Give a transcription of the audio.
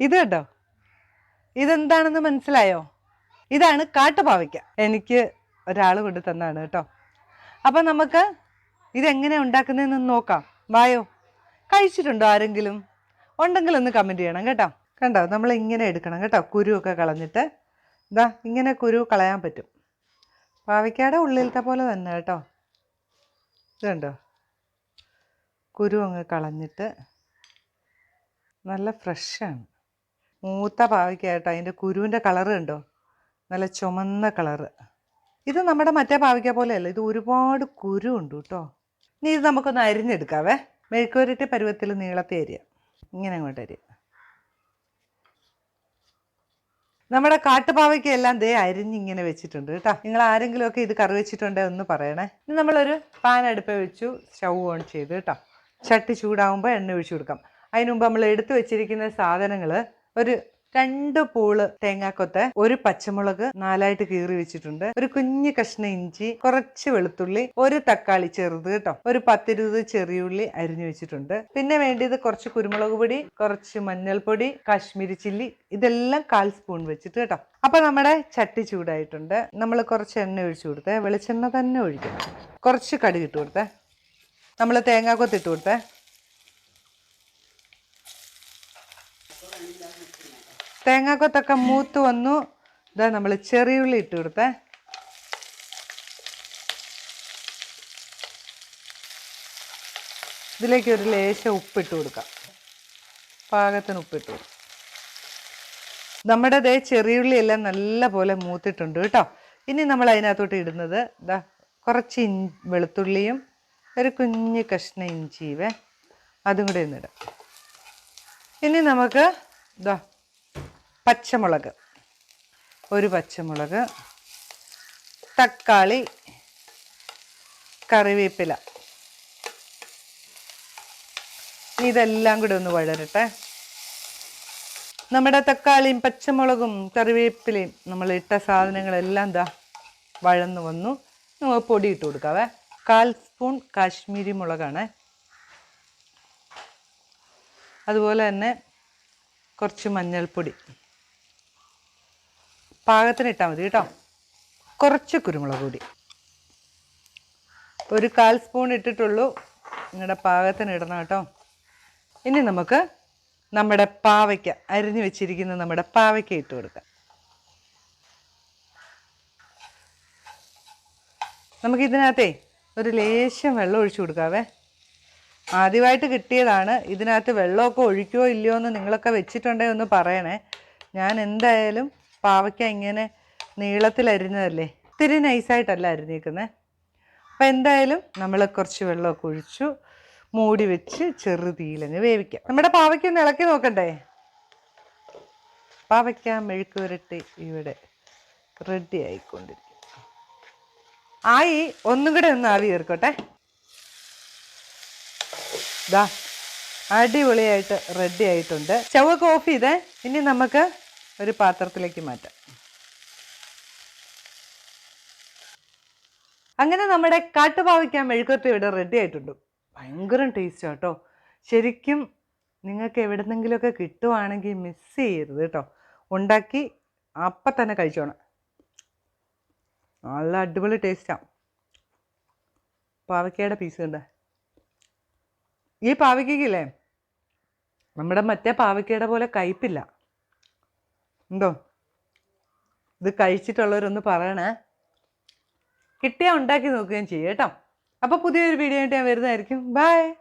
ഇത് കേട്ടോ ഇതെന്താണെന്ന് മനസ്സിലായോ? ഇതാണ് കാട്ടുപാവയ്ക്ക. എനിക്ക് ഒരാൾ കൊണ്ട് തന്നാണ് കേട്ടോ. അപ്പം നമുക്ക് ഇതെങ്ങനെ ഉണ്ടാക്കുന്നതെന്ന് നോക്കാം. വായോ. കഴിച്ചിട്ടുണ്ടോ ആരെങ്കിലും? ഉണ്ടെങ്കിൽ ഒന്ന് കമന്റ് ചെയ്യണം കേട്ടോ. കണ്ടോ? നമ്മൾ ഇങ്ങനെ എടുക്കണം കേട്ടോ. കുരുവൊക്കെ കളഞ്ഞിട്ട്. ഇതാ ഇങ്ങനെ കുരു കളയാൻ പറ്റും. പാവയ്ക്കയുടെ ഉള്ളിലത്തെ പോലെ തന്നെ കേട്ടോ. ഇതുണ്ടോ കുരു അങ്ങ് കളഞ്ഞിട്ട് നല്ല ഫ്രഷാണ് മൂത്ത പാവയ്ക്കായിട്ട് അതിന്റെ കുരുവിന്റെ കളറ് കണ്ടോ? നല്ല ചുമന്ന കളറ്. ഇത് നമ്മുടെ മറ്റേ പാവയ്ക്ക പോലെയല്ല ഇത് ഒരുപാട് കുരു ഉണ്ട് കേട്ടോ. ഇനി ഇത് നമുക്കൊന്ന് അരിഞ്ഞെടുക്കാവേ. മെഴുക്കുവരട്ടി പരുവത്തിൽ നീളത്തെ അരിയ. ഇങ്ങനെ അങ്ങോട്ട് അരിയ. നമ്മുടെ കാട്ടുപാവയ്ക്കെല്ലാം ദേ അരിഞ്ഞിങ്ങനെ വെച്ചിട്ടുണ്ട് കേട്ടോ. നിങ്ങൾ ആരെങ്കിലുമൊക്കെ ഇത് കറി വെച്ചിട്ടുണ്ടോ എന്ന് പറയണേ. ഇനി നമ്മളൊരു പാൻ അടുപ്പ് വെച്ചു സ്റ്റൗ ഓൺ ചെയ്ത് കേട്ടോ. ചട്ടി ചൂടാവുമ്പോൾ എണ്ണ ഒഴിച്ചു കൊടുക്കാം. അതിന് മുമ്പ് നമ്മൾ എടുത്തു വെച്ചിരിക്കുന്ന സാധനങ്ങൾ ഒരു രണ്ട് പൂൾ തേങ്ങാക്കൊത്ത് ഒരു പച്ചമുളക് നാലായിട്ട് കീറി വെച്ചിട്ടുണ്ട്. ഒരു കുഞ്ഞു കഷ്ണ ഇഞ്ചി കുറച്ച് വെളുത്തുള്ളി ഒരു തക്കാളി ചെറുത് കേട്ടോ. ഒരു പത്തിരുപത് ചെറിയുള്ളി അരിഞ്ഞു വെച്ചിട്ടുണ്ട്. പിന്നെ വേണ്ടിയത് കുറച്ച് കുരുമുളക് പൊടി കുറച്ച് മഞ്ഞൾപ്പൊടി കാശ്മീരി ചില്ലി ഇതെല്ലാം കാൽ സ്പൂൺ വെച്ചിട്ട് കേട്ടോ. അപ്പൊ നമ്മുടെ ചട്ടി ചൂടായിട്ടുണ്ട്. നമ്മൾ കുറച്ച് എണ്ണ ഒഴിച്ചു കൊടുത്തേ. വെളിച്ചെണ്ണ തന്നെ ഒഴിക്കണം കുറച്ച് കടുക് ഇട്ട് കൊടുത്തേ. നമ്മൾ തേങ്ങാക്കൊത്ത് ഇട്ട് കൊടുത്തേ. തേങ്ങാക്കൊത്തൊക്കെ മൂത്ത് വന്നു. ഇതാ നമ്മൾ ചെറിയുള്ളി ഇട്ട് കൊടുത്തേ. ഇതിലേക്ക് ഒരു ലേശം ഉപ്പിട്ട് കൊടുക്കാം. പാകത്തിന് ഉപ്പിട്ട് കൊടുക്കാം. നമ്മുടെ ദേ ചെറിയുള്ളി എല്ലാം നല്ല പോലെ മൂത്തിട്ടുണ്ട് കേട്ടോ. ഇനി നമ്മൾ അതിനകത്തോട്ട് ഇടുന്നത് ഇതാ കുറച്ച് ഇൻ വെളുത്തുള്ളിയും ഒരു കുഞ്ഞ് കഷ്ണ ഇഞ്ചിയുവേ അതും കൂടെ ഒന്നിടാം ഇനി നമുക്ക് ഇതാ പച്ചമുളക്. ഒരു പച്ചമുളക് തക്കാളി കറിവേപ്പില. ഇതെല്ലാം കൂടെ ഒന്ന് വഴരട്ടെ നമ്മുടെ തക്കാളിയും പച്ചമുളകും കറിവേപ്പിലയും നമ്മൾ ഇട്ട സാധനങ്ങളെല്ലാം എന്താ വഴന്നു വന്നു. നമ്മൾ പൊടി ഇട്ട് കൊടുക്കാവേ. കാൽ സ്പൂൺ കാശ്മീരി മുളകാണ്. അതുപോലെ തന്നെ കുറച്ച് മഞ്ഞൾപ്പൊടി. പാകത്തിന് ഇട്ടാൽ മതി കേട്ടോ. കുറച്ച് കുരുമുളക് പൊടി. ഒരു കാൽ സ്പൂൺ ഇട്ടിട്ടുള്ളൂ. നിങ്ങളുടെ പാകത്തിന് ഇടണം കേട്ടോ. ഇനി നമുക്ക് നമ്മുടെ പാവയ്ക്ക അരിഞ്ഞു വെച്ചിരിക്കുന്ന നമ്മുടെ പാവയ്ക്ക ഇട്ട് കൊടുക്കാം. നമുക്കിതിനകത്തേ ഒരു ലേശം വെള്ളം ഒഴിച്ചു കൊടുക്കാവേ. ആദ്യമായിട്ട് കിട്ടിയതാണ്. ഇതിനകത്ത് വെള്ളമൊക്കെ ഒഴിക്കുമോ ഇല്ലയോ എന്ന് നിങ്ങളൊക്കെ വെച്ചിട്ടുണ്ടെങ്കിൽ ഒന്ന് പറയണേ. ഞാൻ എന്തായാലും പാവയ്ക്ക ഇങ്ങനെ നീളത്തിൽ അരിഞ്ഞതല്ലേ ഇത്തിരി നൈസായിട്ടല്ല അരിഞ്ഞേക്കുന്നത് അപ്പം എന്തായാലും നമ്മൾ കുറച്ച് വെള്ളമൊക്കെ ഒഴിച്ചു മൂടി വെച്ച് ചെറുതീലങ്ങ് വേവിക്കാം. നമ്മുടെ പാവയ്ക്ക ഒന്ന് ഇളക്കി നോക്കണ്ടേ? പാവയ്ക്ക മെഴുക്ക് പുരട്ടി ഇവിടെ റെഡി ആയിക്കൊണ്ടിരിക്കും ആയി ഒന്നും കൂടെ ഒന്ന് ആവി ചേർക്കട്ടെ ദാ അടിപൊളിയായിട്ട് റെഡി ആയിട്ടുണ്ട്. ചവൊക്കെ ഓഫ് ചെയ്തേ. ഇനി നമുക്ക് ഒരു പാത്രത്തിലേക്ക് മാറ്റാം. അങ്ങനെ നമ്മുടെ കാട്ടുപാവയ്ക്കാൻ മെഴുക്കുവരട്ടി ഇവിടെ റെഡി ആയിട്ടുണ്ട്. ഭയങ്കര ടേസ്റ്റ് കേട്ടോ ശരിക്കും നിങ്ങൾക്ക് എവിടെന്നെങ്കിലുമൊക്കെ കിട്ടുവാണെങ്കിൽ മിസ് ചെയ്യരുത് കേട്ടോ ഉണ്ടാക്കി അപ്പം തന്നെ കഴിച്ചോണം. നല്ല അടിപൊളി ടേസ്റ്റാണ് പാവയ്ക്കയുടെ പീസ് ഉണ്ട് ഈ പാവയ്ക്കല്ലേ നമ്മുടെ മറ്റേ പാവയ്ക്കയുടെ പോലെ കയ്പില്ല. എന്തോ? ഇത് കഴിച്ചിട്ടുള്ളവരൊന്ന് പറയണേ. കിട്ടിയാൽ ഉണ്ടാക്കി നോക്കുകയും ചെയ്യും കേട്ടോ. അപ്പോൾ പുതിയൊരു വീഡിയോ ആയിട്ട് ഞാൻ വരുന്നതായിരിക്കും. ബൈ